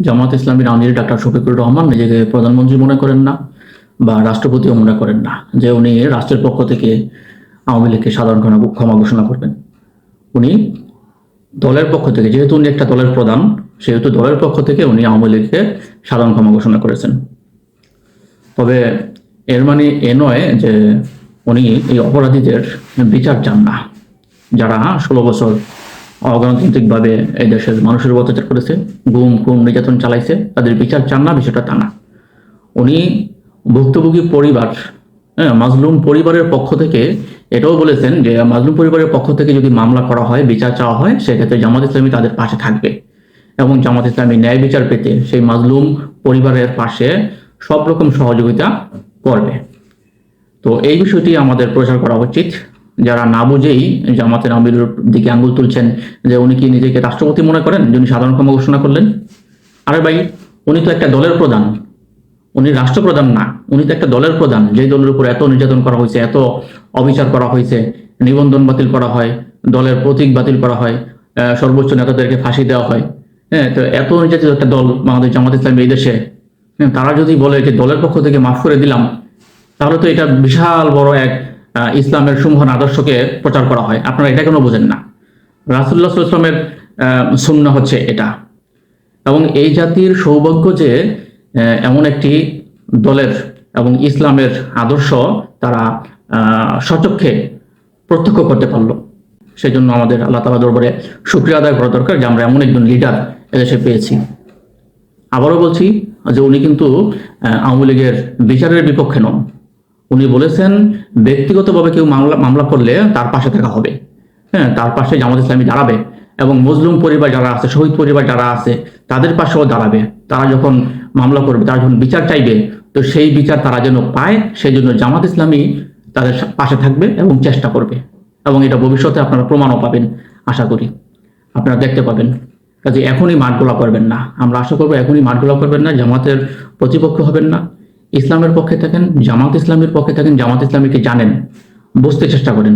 জামাত ইসলামীর আমির ডাক্তার শফিকুর রহমান নিজেকে প্রধানমন্ত্রী মনে করেন না বা রাষ্ট্রপতিও মনে করেন না, যে উনি রাষ্ট্রের পক্ষ থেকে আওয়ামী লীগকে সাধারণ ক্ষমা- ঘোষণা করবেন। উনি দলের পক্ষ থেকে, যেহেতু উনি একটা দলের প্রধান, সেহেতু দলের পক্ষ থেকে উনি আওয়ামী লীগকে সাধারণ ক্ষমা ঘোষণা করেছেন। তবে এর মানে এ নয় যে উনি এই অপরাধীদের বিচার চান না, যারা ষোলো বছর অগণতান্ত্রিকভাবে এই দেশের মানুষের উপর অত্যাচার করেছে, গুম খুম নির্যাতন চালাইছে, তাদের বিচার চান না, বিষয়টা তা না। উনি ভুক্তভোগী পরিবার হ্যাঁ মাজলুম পরিবারের পক্ষ থেকে এটাও বলেছেন যে, মাজলুম পরিবারের পক্ষ থেকে যদি মামলা করা হয়, বিচার চাওয়া হয়, সেক্ষেত্রে জামাত ইসলামী তাদের পাশে থাকবে। এবং জামাত ইসলামী ন্যায় বিচার পেতে সেই মাজলুম পরিবারের পাশে সব রকম সহযোগিতা করবে। তো এই বিষয়টি আমাদের প্রচার করা উচিত। যারা না বুঝেই জামাতের আমিরের দিকে আঙ্গুল তুলছেন যে উনি কি নিজেকে রাষ্ট্রপতি মনে করেন? যিনি সাধারণ ক্ষমা ঘোষণা করলেন? আরে ভাই উনি তো একটা দলের প্রধান। উনি রাষ্ট্রপ্রধান না উনি তো একটা দলের প্রধান। যেই দলের উপর এত নির্যাতন করা হয়েছে এত অবিচার করা হয়েছে নিবন্ধন বাতিল করা হয় দলের প্রতীক বাতিল করা হয় সর্বোচ্চ নেতাদেরকে ফাঁসি দেওয়া হয়। হ্যাঁ তো এত নির্যাতিত একটা দল বাংলাদেশ জামাত ইসলামী এই দেশে। হ্যাঁ, তারা যদি বলে যে দলের পক্ষ থেকে মাফ করে দিলাম তাহলে তো এটা বিশাল বড় এক ইসলামের সুমহান আদর্শকে প্রচার করা হয়। আপনারা এটা কেন বোঝেন না? রাসুল্লাহ ইসলামের শূন্য হচ্ছে এটা। এবং এই জাতির সৌভাগ্য যে এমন একটি দলের এবং ইসলামের আদর্শ তারা সচক্ষে প্রত্যক্ষ করতে পারল। সেই জন্য আমাদের আল্লাহ তালা দরবারে শুক্রিয়া আদায় করা দরকার যে আমরা এমন একজন লিডার এদেশে পেয়েছি। আবারও বলছি যে উনি কিন্তু আওয়ামী লীগের বিচারের বিপক্ষে নন। উনি বলেছেন, ব্যক্তিগতভাবে কেউ মামলা মামলা করলে তার পাশে থাকা হবে। হ্যাঁ তার পাশে জামাত ইসলামী দাঁড়াবে এবং মজলুম পরিবার যারা আছে, শহীদ পরিবার যারা আছে, তাদের পাশেও দাঁড়াবে। তারা যখন মামলা করবে, তারা যখন বিচার চাইবে, তো সেই বিচার তারা যেন পায় সেই জন্য জামাত ইসলামী তাদের পাশে থাকবে এবং চেষ্টা করবে। এবং এটা ভবিষ্যতে আপনারা প্রমাণও পাবেন, আশা করি। আপনারা দেখতে পাবেন। কাজে এখনই মাঠগোলা করবেন না। আমরা আশা করব এখনই মাঠগোলা করবেন না, জামাতের প্রতিপক্ষ হবেন না। ইসলামের পক্ষে থাকেন জামাত ইসলামের পক্ষে থাকেন জামাত ইসলামীকে জানেন বুঝতে চেষ্টা করেন।